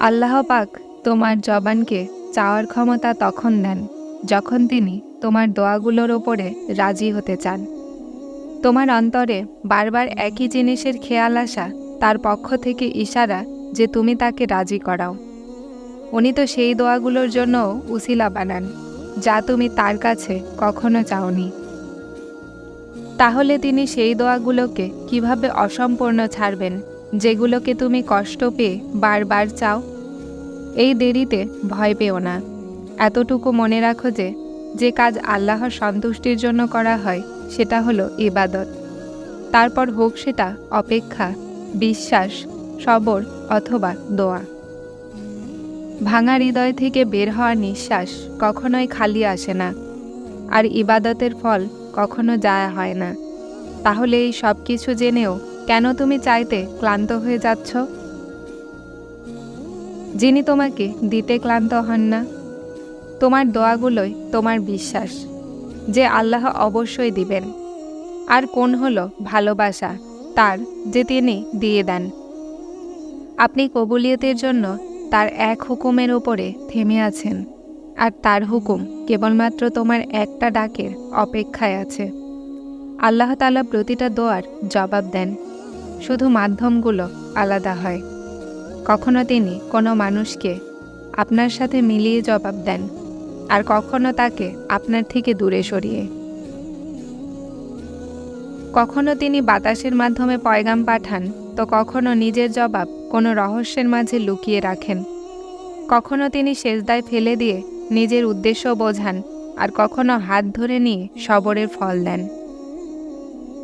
আল্লাহ পাক তোমার জবানকে চাওয়ার ক্ষমতা তখন দেন, যখন তিনি তোমার দোয়াগুলোর ওপরে রাজি হতে চান। তোমার অন্তরে বারবার একই জিনিসের খেয়াল আসা তার পক্ষ থেকে ইশারা যে তুমি তাকে রাজি করাও। উনি তো সেই দোয়াগুলোর জন্য উসিলা বানান, যা তুমি তার কাছে কখনো চাওনি। তাহলে তিনি সেই দোয়াগুলোকে কীভাবে অসম্পূর্ণ ছাড়বেন? যেগুলোকে তুমি কষ্ট পেয়ে বারবার চাও, এই দেরিতে ভয় পেও না। এতটুকু মনে রাখো যে যে কাজ আল্লাহর সন্তুষ্টির জন্য করা হয়, সেটা হলো ইবাদত। তারপর হোক সেটা অপেক্ষা, বিশ্বাস, সবর অথবা দোয়া। ভাঙা হৃদয় থেকে বের হওয়া নিঃশ্বাস কখনোই খালি আসে না, আর ইবাদতের ফল কখনো যায় হয় না। তাহলে এই সব কিছু জেনেও কেন তুমি চাইতে ক্লান্ত হয়ে যাচ্ছ? যিনি তোমাকে দিতে ক্লান্ত হন না, তোমার দোয়াগুলোই তোমার বিশ্বাস, যে আল্লাহ অবশ্যই দিবেন। আর কোন হলো ভালোবাসা, তার যে তিনি দিয়ে দেন। আপনি কবুলিয়তের জন্য তার এক হুকুমের ওপরে থেমে আছেন, আর তার হুকুম কেবলমাত্র তোমার একটা ডাকের অপেক্ষায় আছে। আল্লাহ তালা প্রতিটা দোয়ার জবাব দেন। শুধু মাধ্যমগুলো আলাদা হয়। কখনো তিনি কোনো মানুষকে আপনার সাথে মিলিয়ে জবাব দেন আর কখনো তাকে আপনার থেকে দূরে সরিয়ে। কখনো তিনি বাতাসের মাধ্যমে পয়গাম পাঠান, তো কখনো নিজের জবাব কোনো রহস্যের মাঝে লুকিয়ে রাখেন। কখনো তিনি সেজদায় ফেলে দিয়ে নিজের উদ্দেশ্য বোঝান আর কখনো হাত ধরে নিয়ে সবরের ফল দেন।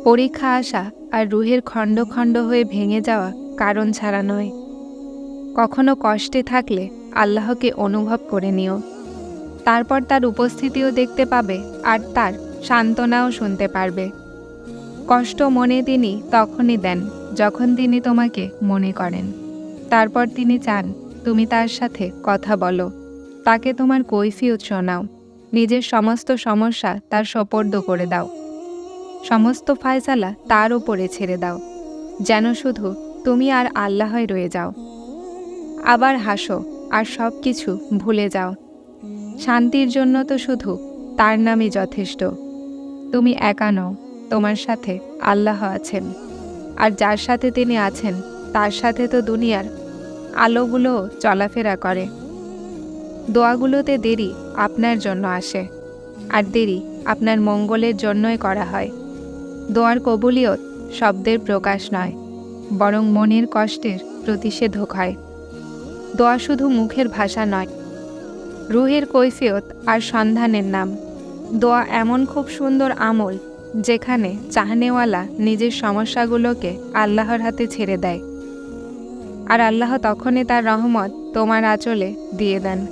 পরীক্ষা আসা আর রুহের খণ্ড খণ্ড হয়ে ভেঙে যাওয়া কারণ ছাড়া নয়। কখনো কষ্টে থাকলে আল্লাহকে অনুভব করে নিও। তারপর তার উপস্থিতিও দেখতে পাবে আর তার সান্ত্বনাও শুনতে পারবে। কষ্ট মনে তিনি তখনই দেন যখন তিনি তোমাকে মনে করেন। তারপর তিনি চান, তুমি তার সাথে কথা বলো। তাকে তোমার কৈফিয়ত শোনাও। নিজের সমস্ত সমস্যা তার সপর্দ করে দাও। সমস্ত ফায়সালা তার ওপরে ছেড়ে দাও। যেন শুধু তুমি আর আল্লাহই রয়ে যাও। আবার হাসো আর সব কিছু ভুলে যাও। শান্তির জন্য তো শুধু তার নামই যথেষ্ট। তুমি একা নও, তোমার সাথে আল্লাহ আছেন। আর যার সাথে তিনি আছেন, তার সাথে তো দুনিয়ার আলোগুলো চলাফেরা করে। দোয়াগুলোতে দেরি আপনার জন্য আসে, আর দেরি আপনার মঙ্গলের জন্যই করা হয়। দোয়ার কবুলিয়ত শব্দের প্রকাশ নয়, বরং মনের কষ্টের প্রতিষেধক হয়। দোয়া শুধু মুখের ভাষা নয়, রুহের কৈফিয়ত আর সন্ধানের নাম। দোয়া এমন খুব সুন্দর আমল যেখানে চাহনেওয়ালা নিজের সমস্যাগুলোকে আল্লাহর হাতে ছেড়ে দেয়। আর আল্লাহ তখনই তার রহমত তোমার আঁচলে দিয়ে দেন।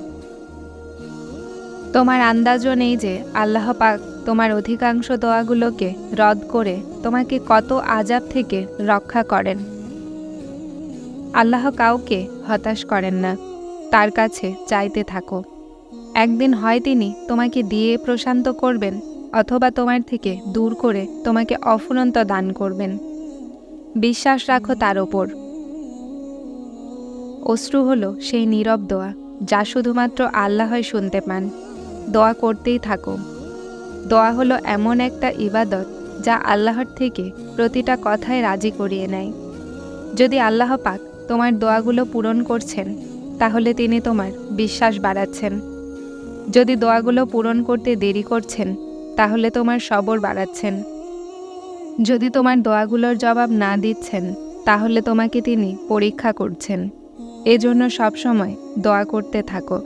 তোমার আন্দাজও নেই যে আল্লাহ পাক তোমার অধিকাংশ দোয়াগুলোকে রদ করে তোমাকে কত আজাব থেকে রক্ষা করেন। আল্লাহ কাউকে হতাশ করেন না, তার কাছে চাইতে থাকো। একদিন হয় তিনি তোমাকে দিয়ে প্রশান্ত করবেন অথবা তোমার থেকে দূর করে তোমাকে অফুরন্ত দান করবেন। বিশ্বাস রাখো তার ওপর। অশ্রু হলো সেই নীরব দোয়া, যা শুধুমাত্র আল্লাহই শুনতে পান। দোয়া করতেই থাকো। দোয়া হলো এমন একটা ইবাদত যা আল্লাহর থেকে প্রতিটা কথায় রাজি করিয়ে নেয়। যদি আল্লাহ পাক তোমার দোয়াগুলো পূরণ করছেন, তাহলে তিনি তোমার বিশ্বাস বাড়াচ্ছেন। যদি দোয়াগুলো পূরণ করতে দেরি করছেন, তাহলে তোমার সবর বাড়াচ্ছেন। যদি তোমার দোয়াগুলোর জবাব না দিচ্ছেন, তাহলে তোমাকে তিনি পরীক্ষা করছেন। এজন্য সবসময় দোয়া করতে থাকো।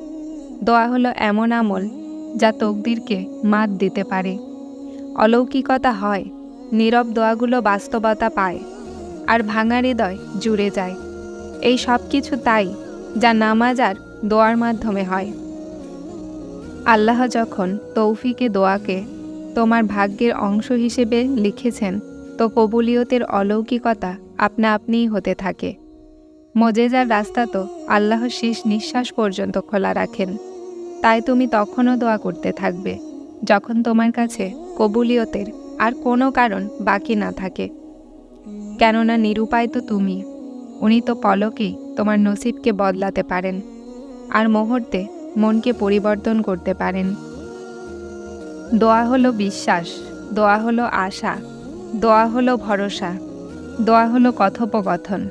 দোয়া হলো এমন আমল যা তকদিরকে মাত দিতে পারে। অলৌকিকতা হয়, নীরব দোয়াগুলো বাস্তবতা পায়, আর ভাঙা হৃদয় জুড়ে যায়। এই সব কিছু তাই যা নামাজ আর দোয়ার মাধ্যমে হয়। আল্লাহ যখন তৌফিকে দোয়াকে তোমার ভাগ্যের অংশ হিসেবে লিখেছেন, তো কবুলিয়তের অলৌকিকতা আপনা আপনিই হতে থাকে। মজেজার রাস্তা তো আল্লাহ শেষ নিঃশ্বাস পর্যন্ত খোলা রাখেন। তাই তুমি তখনও দোয়া করতে থাকবে, যখন তোমার কাছে কবুলিয়তের আর কোনো কারণ বাকি না থাকে। কেননা নিরুপায় তো তুমি, উনি তো পলকেই তোমার নসিবকে বদলাতে পারেন আর মুহূর্তে মনকে পরিবর্তন করতে পারেন। দোয়া হলো বিশ্বাস, দোয়া হলো আশা, দোয়া হলো ভরসা, দোয়া হলো কথোপকথন,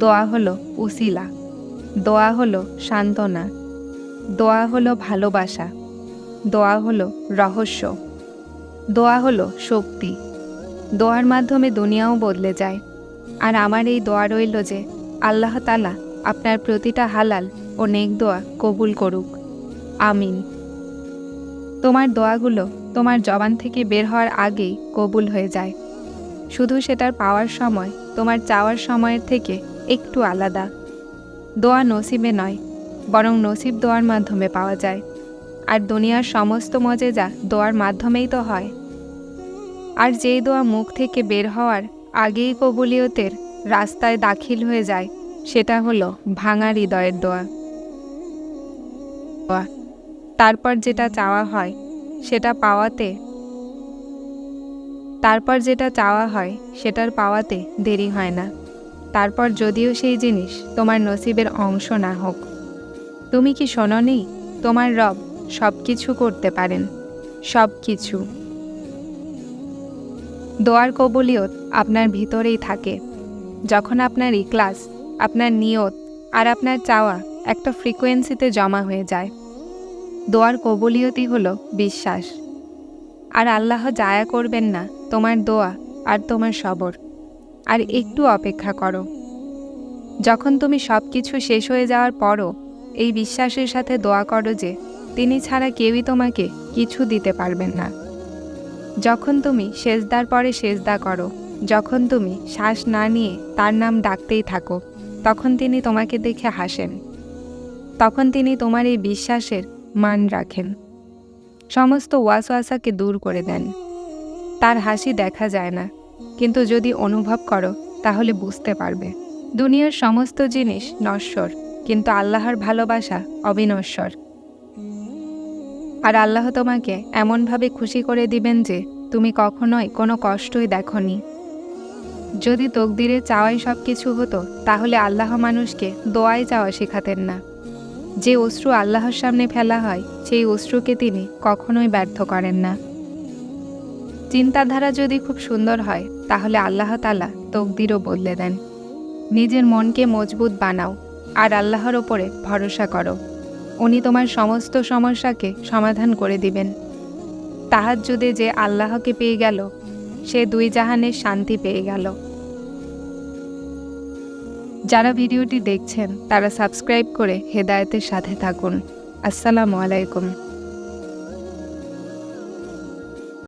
দোয়া হলো উসিলা, দোয়া হলো সান্ত্বনা। দোয়া হলো ভালোবাসা। দোয়া হলো রহস্য। দোয়া হলো শক্তি। দোয়ার মাধ্যমে দুনিয়াও বদলে যায়। আর আমার এই দোয়া রইল যে আল্লাহ তালা আপনার প্রতিটা হালাল ও নেক দোয়া কবুল করুক। আমিন। তোমার দোয়াগুলো তোমার জবান থেকে বের হওয়ার আগেই কবুল হয়ে যায়। শুধু সেটার পাওয়ার সময়, তোমার চাওয়ার সময়ের থেকে একটু আলাদা। দোয়া নসিবে নয়। বরং নসিব দোয়ার মাধ্যমে পাওয়া যায়। আর দুনিয়ার সমস্ত মজেজা দোয়ার মাধ্যমেই তো হয়। আর যেই দোয়া মুখ থেকে বের হওয়ার আগেই কবুলিয়তের রাস্তায় দাখিল হয়ে যায়, সেটা হলো ভাঙা হৃদয়ের দোয়া। তারপর যেটা চাওয়া হয়, সেটা পাওয়াতে তারপর যেটা চাওয়া হয়, সেটার পাওয়াতে দেরি হয় না। তারপর যদিও সেই জিনিস তোমার নসিবের অংশ না হোক। তুমি কি শোনোনি তোমার রব সব কিছু করতে পারেন সব কিছু দোয়ার কবুলিয়ত আপনার ভিতরেই থাকে। যখন আপনার ইকলাস আপনার নিয়ত আর আপনার চাওয়া একটা ফ্রিকোয়েন্সিতে জমা হয়ে যায়। দোয়ার কবুলিয়তই হলো বিশ্বাস। আর আল্লাহ জায়া করবেন না, তোমার দোয়া আর তোমার সবর। আর একটু অপেক্ষা করো। যখন তুমি সব কিছু শেষ হয়ে যাওয়ার পরও এই বিশ্বাসের সাথে দোয়া করো যে তিনি ছাড়া কেউই তোমাকে কিছু দিতে পারবেন না। যখন তুমি সেজদার পরে সেজদা করো, যখন তুমি শ্বাস না নিয়ে তার নাম ডাকতেই থাকো, তখন তিনি তোমাকে দেখে হাসেন। তখন তিনি তোমার এই বিশ্বাসের মান রাখেন। সমস্ত ওয়াসওয়াসাকে দূর করে দেন। তার হাসি দেখা যায় না, কিন্তু যদি অনুভব করো, তাহলে বুঝতে পারবে। দুনিয়ার সমস্ত জিনিস নশ্বর। কিন্তু আল্লাহর ভালোবাসা অবিনশ্বর। আর আল্লাহ তোমাকে এমনভাবে খুশি করে দিবেন যে তুমি কখনোই কোনো কষ্টই দেখনি। যদি তকদিরে চাওয়াই সব কিছু হতো, তাহলে আল্লাহ মানুষকে দোয়াই চাওয়া শেখাতেন না। যে অশ্রু আল্লাহর সামনে ফেলা হয়, সেই অশ্রুকে তিনি কখনোই ব্যর্থ করেন না। চিন্তাধারা যদি খুব সুন্দর হয়, তাহলে আল্লাহ তালা তকদিরও বদলে দেন। নিজের মনকে মজবুত বানাও। আর আল্লাহর ওপরে ভরসা করো। উনি তোমার সমস্ত সমস্যাকে সমাধান করে দিবেন। তাহার তাহাজ্জুদে যে আল্লাহকে পেয়ে গেল, সে দুই জাহানের শান্তি পেয়ে গেল। যারা ভিডিওটি দেখছেন, তারা সাবস্ক্রাইব করে হেদায়তের সাথে থাকুন। আসসালামু আলাইকুম।